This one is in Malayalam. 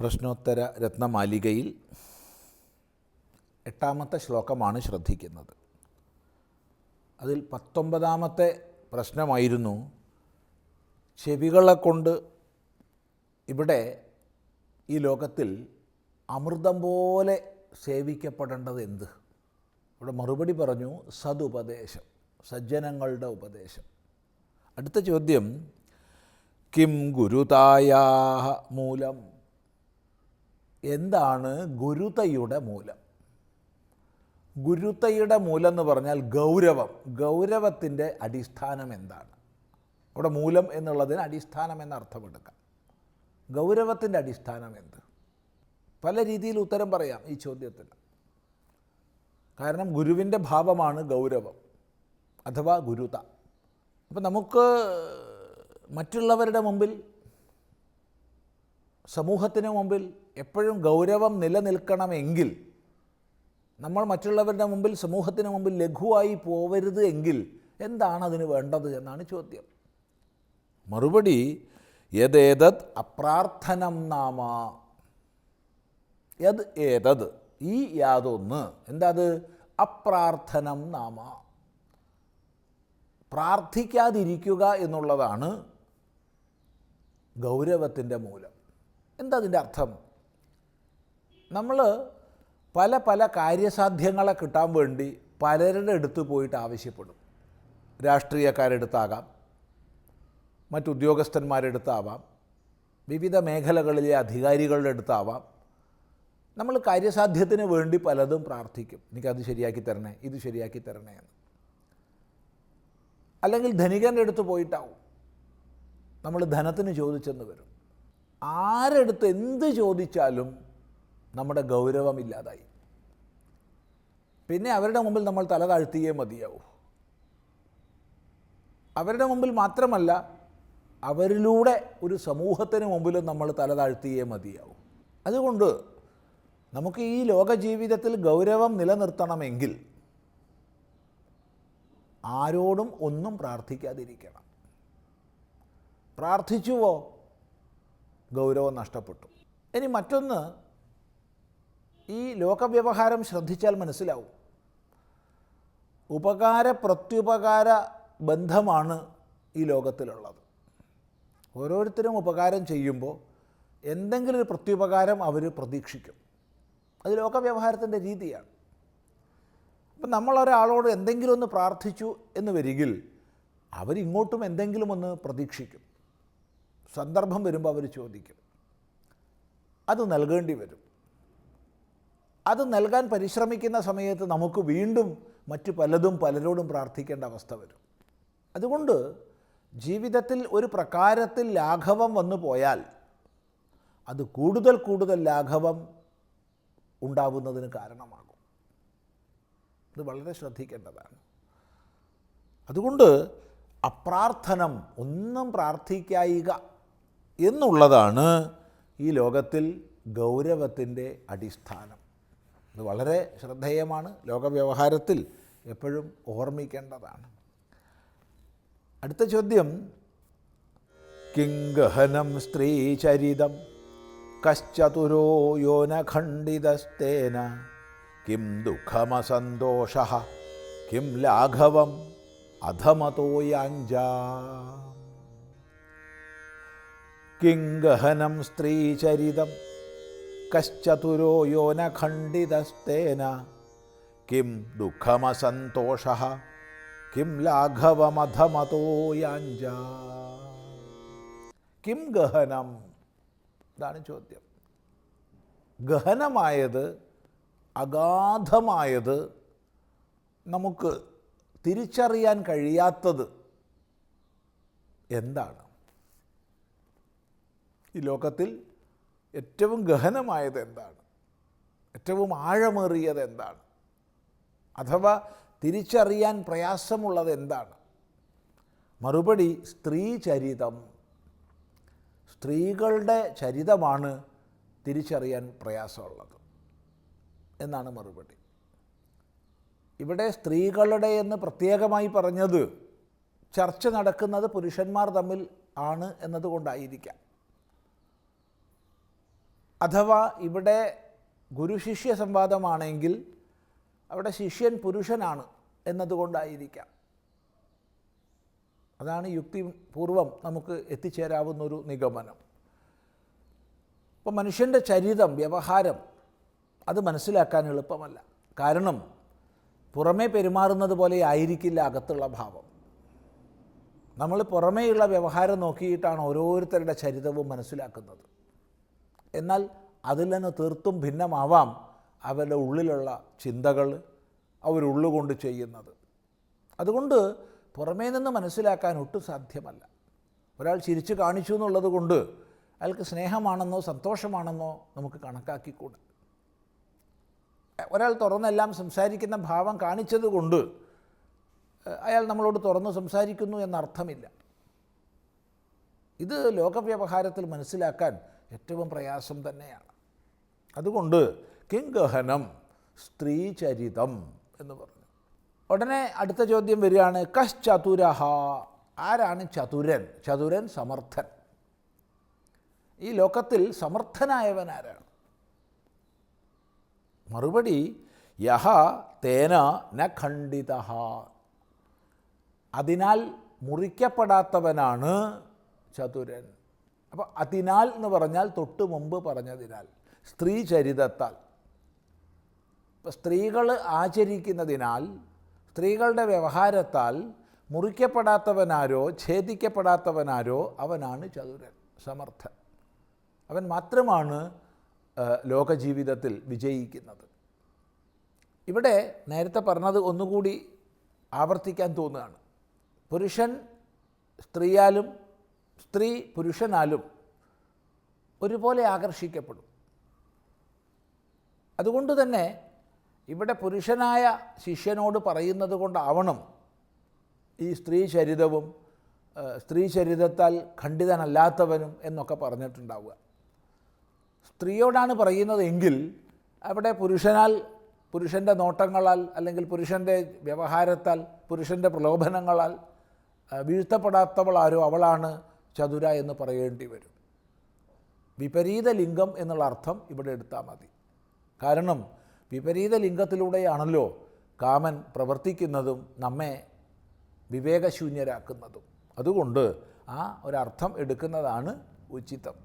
പ്രശ്നോത്തര രത്നമാലികയിൽ എട്ടാമത്തെ ശ്ലോകമാണ് ശ്രദ്ധിക്കുന്നത്. അതിൽ പത്തൊമ്പതാമത്തെ പ്രശ്നമായിരുന്നു ചെവികളെ കൊണ്ട് ഇവിടെ ഈ ലോകത്തിൽ അമൃതം പോലെ സേവിക്കപ്പെടേണ്ടത് എന്ത്? ഇവിടെ മറുപടി പറഞ്ഞു സതുപദേശം സജ്ജനങ്ങളുടെ ഉപദേശം. അടുത്ത ചോദ്യം കിം ഗുരുതായാ മൂലം എന്താണ് ഗുരുതയുടെ മൂലം? ഗുരുതയുടെ മൂലം എന്ന് പറഞ്ഞാൽ ഗൗരവം. ഗൗരവത്തിന്റെ അടിസ്ഥാനം എന്താണ്? അവിടെ മൂലം എന്നുള്ളതിന് അടിസ്ഥാനം എന്ന അർത്ഥമെടുക്കാം ഗൗരവത്തിന്റെ അടിസ്ഥാനം എന്ത്? പല രീതിയിൽ ഉത്തരം പറയാം ഈ ചോദ്യത്തിന്. കാരണം ഗുരുവിന്റെ ഭാവമാണ് ഗൗരവം അഥവാ ഗുരുത. അപ്പം നമുക്ക് മറ്റുള്ളവരുടെ മുമ്പിൽ സമൂഹത്തിന് മുമ്പിൽ എപ്പോഴും ഗൗരവം നിലനിൽക്കണമെങ്കിൽ നമ്മൾ മറ്റുള്ളവരുടെ മുമ്പിൽ സമൂഹത്തിന് മുമ്പിൽ ലഘുവായി പോവരുത് എങ്കിൽ എന്താണ് അതിന് വേണ്ടത് എന്നാണ് ചോദ്യം. മറുപടി യതേതത് അപ്രാർത്ഥനം നാമ. യത് ഏതത്? ഈ യാതൊന്ന്. എന്താ അത് അപ്രാർത്ഥനം നാമ. പ്രാർത്ഥിക്കാതിരിക്കുക എന്നുള്ളതാണ് ഗൗരവത്തിന്റെ മൂലം. എന്താ അതിന്റെ അർത്ഥം? നമ്മൾ പല പല കാര്യസാധ്യങ്ങളെ കിട്ടാൻ വേണ്ടി പലരുടെ അടുത്ത് പോയിട്ട് ആവശ്യപ്പെടും. രാഷ്ട്രീയക്കാരെടുത്താകാം മറ്റുദ്യോഗസ്ഥന്മാരെടുത്താവാം വിവിധ മേഖലകളിലെ അധികാരികളുടെ അടുത്താവാം. നമ്മൾ കാര്യസാധ്യത്തിന് വേണ്ടി പലതും പ്രാർത്ഥിക്കും. എനിക്കത് ശരിയാക്കി തരണേ ഇത് ശരിയാക്കി തരണേ എന്ന്. അല്ലെങ്കിൽ ധനികന്റെ അടുത്ത് പോയിട്ടാവും. നമ്മൾ ധനത്തിന് ചോദിച്ചെന്ന് വരും. ആരെടുത്ത് എന്ത് ചോദിച്ചാലും നമ്മുടെ ഗൗരവം ഇല്ലാതായി. പിന്നെ അവരുടെ മുമ്പിൽ നമ്മൾ തല താഴ്ത്തിയേ മതിയാവൂ. അവരുടെ മുമ്പിൽ മാത്രമല്ല അവരിലൂടെ ഒരു സമൂഹത്തിന് മുമ്പിലും നമ്മൾ തല താഴ്ത്തിയേ മതിയാവും. അതുകൊണ്ട് നമുക്ക് ഈ ലോക ജീവിതത്തിൽ ഗൗരവം നിലനിർത്തണമെങ്കിൽ ആരോടും ഒന്നും പ്രാർത്ഥിക്കാതിരിക്കണം. പ്രാർത്ഥിച്ചുവോ? ഗൗരവം നഷ്ടപ്പെട്ടു. ഇനി മറ്റൊന്ന് ഈ ലോകവ്യവഹാരം ശ്രദ്ധിച്ചാൽ മനസ്സിലാവും. ഉപകാര പ്രത്യുപകാര ബന്ധമാണ് ഈ ലോകത്തിലുള്ളത്. ഓരോരുത്തരും ഉപകാരം ചെയ്യുമ്പോൾ എന്തെങ്കിലും ഒരു പ്രത്യുപകാരം അവർ പ്രതീക്ഷിക്കും. അത് ലോകവ്യവഹാരത്തിന്റെ രീതിയാണ്. അപ്പം നമ്മളൊരാളോട് എന്തെങ്കിലും ഒന്ന് പ്രാർത്ഥിച്ചു എന്ന് വരികിൽ അവരിങ്ങോട്ടും എന്തെങ്കിലും ഒന്ന് പ്രതീക്ഷിക്കും. സന്ദർഭം വരുമ്പോൾ അവർ ചോദിക്കും. അത് നൽകേണ്ടി വരും. അത് നൽകാൻ പരിശ്രമിക്കുന്ന സമയത്ത് നമുക്ക് വീണ്ടും മറ്റു പലതും പലരോടും പ്രാർത്ഥിക്കേണ്ട അവസ്ഥ വരും. അതുകൊണ്ട് ജീവിതത്തിൽ ഒരു പ്രകാരത്തിൽ ലാഘവം വന്നു പോയാൽ അത് കൂടുതൽ കൂടുതൽ ലാഘവം ഉണ്ടാവുന്നതിന് കാരണമാകും. ഇത് വളരെ ശ്രദ്ധിക്കേണ്ടതാണ്. അതുകൊണ്ട് അപ്രാർത്ഥനം ഒന്നും പ്രാർത്ഥിക്കായിക എന്നുള്ളതാണ് ഈ ലോകത്തിൽ ഗൗരവത്തിന്റെ അടിസ്ഥാനം. ഇത് വളരെ ശ്രദ്ധേയമാണ്. ലോകവ്യവഹാരത്തിൽ എപ്പോഴും ഓർമ്മിക്കേണ്ടതാണ്. അടുത്ത ചോദ്യം. കിംഗഹനം സ്ത്രീചരിതം കശ്ചതുരോ യോനഖണ്ഡിതസ്തേന? കിം ദുഃഖമസന്തോഷ? കിം ലാഘവം അധമതോയാഞ്ച കിംഗഹനം സ്ത്രീചരിതം. കശ്ചതുരോ യോനഖണ്ഡിതസ്തേന കിം ദുഃഖമസന്തോഷ കിം ലാഘവമധമതോയാഞ്ച കിം ഗഹനം? ഇതാണ് ചോദ്യം. ഗഹനമായത് അഗാധമായത് നമുക്ക് തിരിച്ചറിയാൻ കഴിയാത്തത് എന്താണ്? ഈ ലോകത്തിൽ ഏറ്റവും ഗഹനമായത് എന്താണ്? ഏറ്റവും ആഴമേറിയത് എന്താണ്? അഥവാ തിരിച്ചറിയാൻ പ്രയാസമുള്ളത് എന്താണ്? മറുപടി സ്ത്രീ ചരിതം. സ്ത്രീകളുടെ ചരിതമാണ് തിരിച്ചറിയാൻ പ്രയാസമുള്ളത് എന്നാണ് മറുപടി. ഇവിടെ സ്ത്രീകളുടെ എന്ന് പ്രത്യേകമായി പറഞ്ഞത് ചർച്ച നടക്കുന്നത് പുരുഷന്മാർ തമ്മിൽ ആണ് എന്നതുകൊണ്ടായിരിക്കാം. അഥവാ ഇവിടെ ഗുരുശിഷ്യ സംവാദമാണെങ്കിൽ അവിടെ ശിഷ്യൻ പുരുഷനാണ് എന്നതുകൊണ്ടായിരിക്കാം. അതാണ് യുക്തി പൂർവം നമുക്ക് എത്തിച്ചേരാവുന്നൊരു നിഗമനം. അപ്പോൾ മനുഷ്യന്റെ ചരിതം വ്യവഹാരം അത് മനസ്സിലാക്കാൻ എളുപ്പമല്ല. കാരണം പുറമേ പെരുമാറുന്നത് പോലെ ആയിരിക്കില്ല അകത്തുള്ള ഭാവം. നമ്മൾ പുറമേയുള്ള വ്യവഹാരം നോക്കിയിട്ടാണ് ഓരോരുത്തരുടെ ചരിതവും മനസ്സിലാക്കുന്നത്. എന്നാൽ അതിൽ നിന്ന് തീർത്തും ഭിന്നമാവാം അവരുടെ ഉള്ളിലുള്ള ചിന്തകൾ അവരുള്ളുകൊണ്ട് ചെയ്യുന്നത്. അതുകൊണ്ട് പുറമേ നിന്ന് മനസ്സിലാക്കാൻ ഒട്ടും സാധ്യമല്ല. ഒരാൾ ചിരിച്ചു കാണിച്ചു എന്നുള്ളത് കൊണ്ട് അയാൾക്ക് സ്നേഹമാണെന്നോ സന്തോഷമാണെന്നോ നമുക്ക് കണക്കാക്കിക്കൂട. ഒരാൾ തുറന്നെല്ലാം സംസാരിക്കുന്ന ഭാവം കാണിച്ചത് കൊണ്ട് അയാൾ നമ്മളോട് തുറന്ന് സംസാരിക്കുന്നു എന്നർത്ഥമില്ല. ഇത് ലോകവ്യവഹാരത്തിൽ മനസ്സിലാക്കാൻ ഏറ്റവും പ്രയാസം തന്നെയാണ്. അതുകൊണ്ട് കിങ്കഹനം സ്ത്രീചരിതം എന്ന് പറഞ്ഞു. ഉടനെ അടുത്ത ചോദ്യം വരികയാണ് കശ് ചതുരഹ ആരാണ് ചതുരൻ? ചതുരൻ സമർത്ഥൻ. ഈ ലോകത്തിൽ സമർത്ഥനായവൻ ആരാണ്? മറുപടി യഹ തേന ന ഖണ്ഡിത അതിനാൽ മുറിക്കപ്പെടാത്തവനാണ് ചതുരൻ. അപ്പോൾ അതിനാൽ എന്ന് പറഞ്ഞാൽ തൊട്ട് മുമ്പ് പറഞ്ഞതിനാൽ സ്ത്രീ ചരിതത്താൽ. ഇപ്പം സ്ത്രീകൾ ആചരിക്കുന്നതിനാൽ സ്ത്രീകളുടെ വ്യവഹാരത്താൽ മുറിക്കപ്പെടാത്തവനാരോ ഛേദിക്കപ്പെടാത്തവനാരോ അവനാണ് ചതുരൻ സമർത്ഥൻ. അവൻ മാത്രമാണ് ലോകജീവിതത്തിൽ വിജയിക്കുന്നത്. ഇവിടെ നേരത്തെ പറഞ്ഞത് ഒന്നുകൂടി ആവർത്തിക്കാൻ തോന്നുകയാണ്. പുരുഷൻ സ്ത്രീയാലും സ്ത്രീ പുരുഷനാലും ഒരുപോലെ ആകർഷിക്കപ്പെടും. അതുകൊണ്ട് തന്നെ ഇവിടെ പുരുഷനായ ശിഷ്യനോട് പറയുന്നത് കൊണ്ടാവണം ഈ സ്ത്രീ ചരിതവും സ്ത്രീ ചരിതത്താൽ ഖണ്ഡിതനല്ലാത്തവനും എന്നൊക്കെ പറഞ്ഞിട്ടുണ്ടാവുക. സ്ത്രീയോടാണ് പറയുന്നത് എങ്കിൽ അവിടെ പുരുഷനാൽ പുരുഷന്റെ നോട്ടങ്ങളാൽ അല്ലെങ്കിൽ പുരുഷന്റെ വ്യവഹാരത്താൽ പുരുഷന്റെ പ്രലോഭനങ്ങളാൽ വീഴ്ത്തപ്പെടാത്തവൾ ആരോ അവളാണ് ചതുര എന്ന് പറയേണ്ടി വരും. വിപരീത ലിംഗം എന്നുള്ള അർത്ഥം ഇവിടെ എടുത്താൽ മതി. കാരണം വിപരീത ലിംഗത്തിലൂടെയാണല്ലോ കാമൻ പ്രവർത്തിക്കുന്നതും നമ്മെ വിവേകശൂന്യരാക്കുന്നതും. അതുകൊണ്ട് ആ ഒരർത്ഥം എടുക്കുന്നതാണ് ഉചിതം.